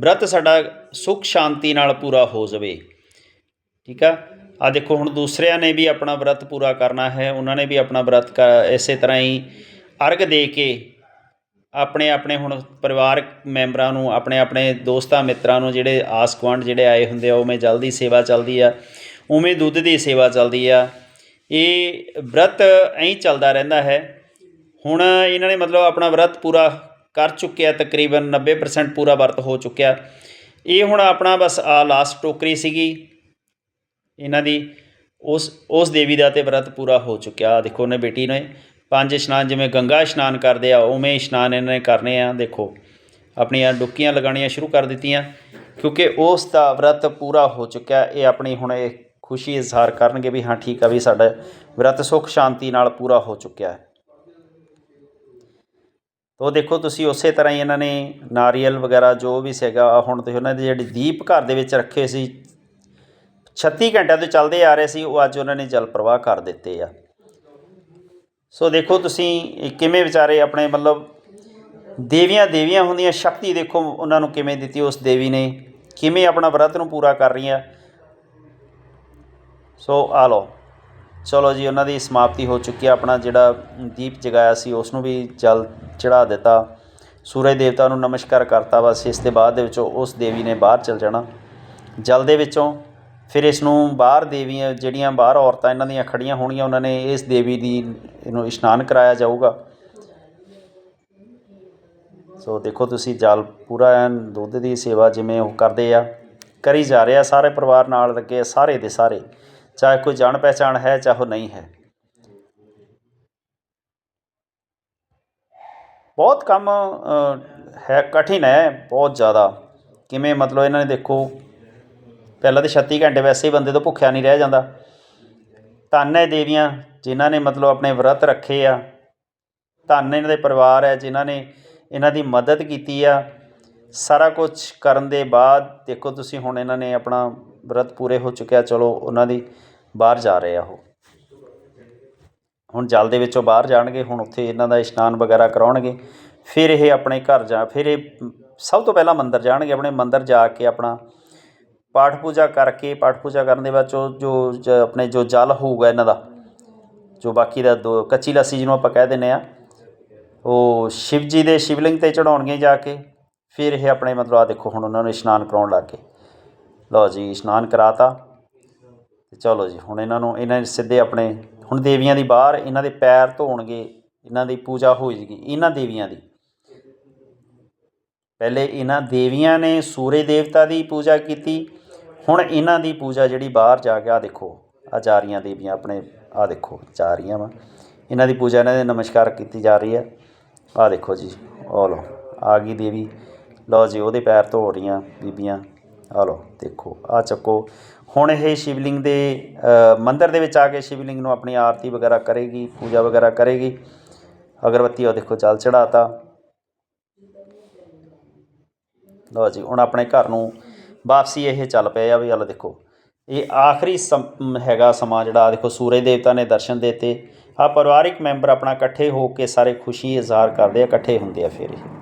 ਵਰਤ ਸਾਡਾ ਸੁਖ ਸ਼ਾਂਤੀ ਨਾਲ ਪੂਰਾ ਹੋ ਜਾਵੇ। ਠੀਕ ਆ? ਆ ਦੇਖੋ ਹੁਣ ਦੂਸਰਿਆਂ ਨੇ ਵੀ ਆਪਣਾ ਵਰਤ ਪੂਰਾ ਕਰਨਾ ਹੈ ਉਹਨਾਂ ਨੇ ਵੀ ਆਪਣਾ ਵਰਤ ਕ- ਇਸੇ ਤਰ੍ਹਾਂ ਹੀ ਅਰਗ ਦੇ ਕੇ ਆਪਣੇ ਆਪਣੇ ਹੁਣ ਪਰਿਵਾਰਕ ਮੈਂਬਰਾਂ ਨੂੰ ਆਪਣੇ ਆਪਣੇ ਦੋਸਤਾਂ ਮਿੱਤਰਾਂ ਨੂੰ ਜਿਹੜੇ ਆਸ ਗੁਆਂਢ ਜਿਹੜੇ ਆਏ ਹੁੰਦੇ ਆ ਉਵੇਂ ਜਲਦੀ ਸੇਵਾ ਚੱਲਦੀ ਆ ਉਵੇਂ ਦੁੱਧ ਦੀ ਸੇਵਾ ਚੱਲਦੀ ਆ। ਇਹ ਵਰਤ ਐਂ ਚੱਲਦਾ ਰਹਿੰਦਾ ਹੈ। ਹੁਣ ਇਹਨਾਂ ਨੇ ਮਤਲਬ ਆਪਣਾ ਵਰਤ ਪੂਰਾ ਕਰ ਚੁੱਕਿਆ, ਤਕਰੀਬਨ 90% ਪੂਰਾ ਵਰਤ ਹੋ ਚੁੱਕਿਆ। ਇਹ ਹੁਣ ਆਪਣਾ ਬਸ ਆ ਲਾਸਟ ਟੋਕਰੀ ਸੀਗੀ। ਇਹਨਾਂ ਦੀ ਉਸ ਉਸ ਦੇਵੀ ਦਾ ਤੇ ਵਰਤ ਪੂਰਾ ਹੋ ਚੁੱਕਿਆ। ਦੇਖੋ ਉਹਨੇ ਬੇਟੀ ਨੇ ਪੰਜ ਇਸ਼ਨਾਨ, ਜਿਵੇਂ ਗੰਗਾ ਇਸ਼ਨਾਨ ਕਰਦੇ ਆ, ਉਵੇਂ ਇਸ਼ਨਾਨ ਇਹਨਾਂ ਨੇ ਕਰਨੇ ਆ। ਦੇਖੋ, ਆਪਣੀਆਂ ਡੁੱਕੀਆਂ ਲਗਾਉਣੀਆਂ ਸ਼ੁਰੂ ਕਰ ਦਿੱਤੀਆਂ, ਕਿਉਂਕਿ ਉਸ ਦਾ ਵਰਤ ਪੂਰਾ ਹੋ ਚੁੱਕਿਆ। ਇਹ ਆਪਣੀ ਹੁਣ ਇਹ ਖੁਸ਼ੀ ਇਜ਼ਹਾਰ ਕਰਨਗੇ ਵੀ ਹਾਂ, ਠੀਕ ਆ ਵੀ ਸਾਡਾ ਵਰਤ ਸੁੱਖ ਸ਼ਾਂਤੀ ਨਾਲ ਪੂਰਾ ਹੋ ਚੁੱਕਿਆ। ਹੈ ਤੋ ਦੇਖੋ ਤੁਸੀਂ ਉਸੇ ਤਰ੍ਹਾਂ ਹੀ ਇਹਨਾਂ ਨੇ ਨਾਰੀਅਲ ਵਗੈਰਾ ਜੋ ਵੀ ਸੀਗਾ ਹੁਣ ਤੁਸੀਂ ਉਹਨਾਂ ਦੇ ਜਿਹੜੇ ਦੀਪ ਘਰ ਦੇ ਵਿੱਚ ਰੱਖੇ ਸੀ 36 ਘੰਟਿਆਂ ਤੋਂ ਚੱਲਦੇ ਆ ਰਹੇ ਸੀ, ਉਹ ਅੱਜ ਉਹਨਾਂ ਨੇ ਜਲ ਪ੍ਰਵਾਹ ਕਰ ਦਿੱਤੇ ਆ। ਸੋ ਦੇਖੋ ਤੁਸੀਂ ਕਿਵੇਂ ਵਿਚਾਰੇ ਆਪਣੇ ਮਤਲਬ ਦੇਵੀਆਂ ਦੇਵੀਆਂ ਹੁੰਦੀਆਂ, ਸ਼ਕਤੀ ਦੇਖੋ ਉਹਨਾਂ ਨੂੰ ਕਿਵੇਂ ਦਿੱਤੀ ਉਸ ਦੇਵੀ ਨੇ, ਕਿਵੇਂ ਆਪਣਾ ਵਰਤ ਨੂੰ ਪੂਰਾ ਕਰ ਰਹੀਆਂ। ਸੋ ਆ ਲਓ। ਚਲੋ ਜੀ, ਉਹਨਾਂ ਦੀ ਸਮਾਪਤੀ ਹੋ ਚੁੱਕੀ ਆ। ਆਪਣਾ ਜਿਹੜਾ ਦੀਪ ਜਗਾਇਆ ਸੀ, ਉਸ ਨੂੰ ਵੀ ਜਲ ਚੜਾ ਦਿੱਤਾ। ਸੂਰਜ ਦੇਵਤਾ ਨੂੰ ਨਮਸਕਾਰ ਕਰਤਾ ਬਸ, ਇਸ ਦੇ ਬਾਅਦ ਦੇ ਵਿੱਚੋਂ ਉਸ ਦੇਵੀ ਨੇ ਬਾਹਰ ਚਲ ਜਾਣਾ। ਜਲ ਦੇ ਵਿੱਚੋਂ ਫਿਰ ਇਸ ਨੂੰ ਬਾਹਰ ਦੇਵੀਆਂ, ਜਿਹੜੀਆਂ ਬਾਹਰ ਔਰਤਾਂ ਇਹਨਾਂ ਦੀਆਂ ਖੜੀਆਂ ਹੋਣਗੀਆਂ, ਉਹਨਾਂ ਨੇ ਇਸ ਦੇਵੀ ਦੀ ਇਹਨੂੰ ਇਸ਼ਨਾਨ ਕਰਾਇਆ ਜਾਊਗਾ। ਸੋ ਦੇਖੋ ਤੁਸੀਂ, ਜਲ ਪੂਰਾ ਐਨ ਦੁੱਧ ਦੀ ਸੇਵਾ ਜਿਵੇਂ ਉਹ ਕਰਦੇ ਆ। ਕਰੀ ਜਾ ਰਿਹਾ, ਸਾਰੇ ਪਰਿਵਾਰ ਨਾਲ ਲੱਗੇ ਸਾਰੇ ਦੇ ਸਾਰੇ। ਚਾਹੇ ਕੋਈ ਜਾਣ ਪਹਿਚਾਣ ਹੈ ਚਾਹੇ ਉਹ ਨਹੀਂ ਹੈ। ਬਹੁਤ ਕੰਮ ਹੈ, ਕਠਿਨ ਹੈ, ਬਹੁਤ ਜ਼ਿਆਦਾ। ਕਿਵੇਂ ਮਤਲਬ ਇਹਨਾਂ ਨੇ ਦੇਖੋ, ਪਹਿਲਾਂ ਤਾਂ 36 ਘੰਟੇ ਵੈਸੇ ਹੀ ਬੰਦੇ ਤੋਂ ਭੁੱਖਿਆ ਨਹੀਂ ਰਹਿ ਜਾਂਦਾ। ਧੰਨ ਹੈ ਦੇਵੀਆਂ, ਜਿਨ੍ਹਾਂ ਨੇ ਮਤਲਬ ਆਪਣੇ ਵਰਤ ਰੱਖੇ ਆ। ਧੰਨ ਇਹਨਾਂ ਦੇ ਪਰਿਵਾਰ ਹੈ, ਜਿਨ੍ਹਾਂ ਨੇ ਇਹਨਾਂ ਦੀ ਮਦਦ ਕੀਤੀ ਆ। ਸਾਰਾ ਕੁਝ ਕਰਨ ਦੇ ਬਾਅਦ ਦੇਖੋ ਤੁਸੀਂ ਹੁਣ ਇਹਨਾਂ ਨੇ ਆਪਣਾ ਵਰਤ ਪੂਰੇ ਹੋ ਚੁੱਕਿਆ, ਚਲੋ ਉਹਨਾਂ ਦੀ ਬਾਹਰ ਜਾ ਰਹੇ ਆ ਉਹ। ਹੁਣ ਜਲ ਦੇ ਵਿੱਚੋਂ ਬਾਹਰ ਜਾਣਗੇ, ਹੁਣ ਉੱਥੇ ਇਹਨਾਂ ਦਾ ਇਸ਼ਨਾਨ ਵਗੈਰਾ ਕਰਾਉਣਗੇ। ਫਿਰ ਇਹ ਆਪਣੇ ਘਰ ਜਾ ਫਿਰ ਇਹ ਸਭ ਤੋਂ ਪਹਿਲਾਂ ਮੰਦਰ ਜਾਣਗੇ, ਆਪਣੇ ਮੰਦਰ ਜਾ ਕੇ ਆਪਣਾ ਪਾਠ ਪੂਜਾ ਕਰਕੇ, ਪਾਠ ਪੂਜਾ ਕਰਨ ਦੇ ਬਾਅਦ ਜੋ ਜੋ ਜ- ਆਪਣੇ ਜੋ ਜਲ ਹੋਊਗਾ ਇਹਨਾਂ ਦਾ, ਜੋ ਬਾਕੀ ਦਾ ਦੋ ਕੱਚੀ ਲੱਸੀ ਜਿਹਨੂੰ ਆਪਾਂ ਕਹਿ ਦਿੰਦੇ ਆ, ਉਹ ਸ਼ਿਵ ਜੀ ਦੇ ਸ਼ਿਵਲਿੰਗ ਤੇ ਚੜਾਉਣਗੇ ਜਾ ਕੇ। ਫਿਰ ਇਹ ਆਪਣੇ ਮਤਲਬ ਆ ਦੇਖੋ ਹੁਣ ਉਹਨਾਂ ਨੂੰ ਇਸ਼ਨਾਨ ਕਰਾਉਣ ਲੱਗ ਗਏ। ਲਓ ਜੀ, ਇਸ਼ਨਾਨ ਕਰਾਤਾ। ਤੇ ਚਲੋ ਜੀ, ਹੁਣ ਇਹਨਾਂ ਨੂੰ ਇਹਨਾਂ ਨੇ ਸਿੱਧੇ ਆਪਣੇ ਹੁਣ ਦੇਵੀਆਂ ਦੀ ਬਾਹਰ ਇਹਨਾਂ ਦੇ ਪੈਰ ਧੋਣਗੇ, ਇਹਨਾਂ ਦੀ ਪੂਜਾ ਹੋ ਜਾਏਗੀ, ਇਹਨਾਂ ਦੇਵੀਆਂ ਦੀ। ਪਹਿਲੇ ਇਹਨਾਂ ਦੇਵੀਆਂ ਨੇ ਸੂਰਜ ਦੇਵਤਾ ਦੀ ਪੂਜਾ ਕੀਤੀ, ਹੁਣ ਇਹਨਾਂ ਦੀ ਪੂਜਾ ਜਿਹੜੀ ਬਾਹਰ ਜਾ ਕੇ ਆ ਦੇਖੋ ਆ ਜਾ ਰਹੀਆਂ ਦੇਵੀਆਂ ਆਪਣੇ ਆ ਦੇਖੋ, ਜਾ ਰਹੀਆਂ ਵਾ। ਇਹਨਾਂ ਦੀ ਪੂਜਾ ਇਹਨਾਂ ਦੇ ਨਮਸਕਾਰ ਕੀਤੀ ਜਾ ਰਹੀ ਹੈ। ਆ ਦੇਖੋ ਜੀ ਆ ਲਓ, ਆ ਗਈ ਦੇਵੀ। ਲਓ ਜੀ, ਉਹਦੇ ਪੈਰ ਧੋ ਰਹੀਆਂ ਬੀਬੀਆਂ। ਆ ਲਓ ਦੇਖੋ ਆ ਚੱਕੋ। ਹੁਣ ਇਹ ਸ਼ਿਵਲਿੰਗ ਦੇ ਅ, ਮੰਦਿਰ ਦੇ ਵਿੱਚ ਆ ਕੇ ਸ਼ਿਵਲਿੰਗ ਨੂੰ ਆਪਣੀ ਆਰਤੀ ਵਗੈਰਾ ਕਰੇਗੀ ਪੂਜਾ ਵਗੈਰਾ ਕਰੇਗੀ। ਅਗਰਬੱਤੀ ਉਹ ਦੇਖੋ ਜਲ ਚੜਾਤਾ ਲਓ ਜੀ ਹੁਣ ਆਪਣੇ ਘਰ ਨੂੰ ਵਾਪਸੀ ਇਹ ਚੱਲ ਪਏ ਆ ਵੀ ਹਲ ਦੇਖੋ। ਇਹ ਆਖਰੀ ਸਮ- ਹੈਗਾ ਸਮਾਂ ਜਿਹੜਾ ਆਹ ਦੇਖੋ ਸੂਰਜ ਦੇਵਤਾ ਨੇ ਦਰਸ਼ਨ ਦਿੱਤੇ। ਆ ਪਰਿਵਾਰਿਕ ਮੈਂਬਰ ਆਪਣਾ ਇਕੱਠੇ ਹੋ ਕੇ ਸਾਰੇ ਖੁਸ਼ੀ ਇਜ਼ਹਾਰ ਕਰਦੇ ਆ ਇਕੱਠੇ ਹੁੰਦੇ ਆ ਫਿਰ ਇਹ।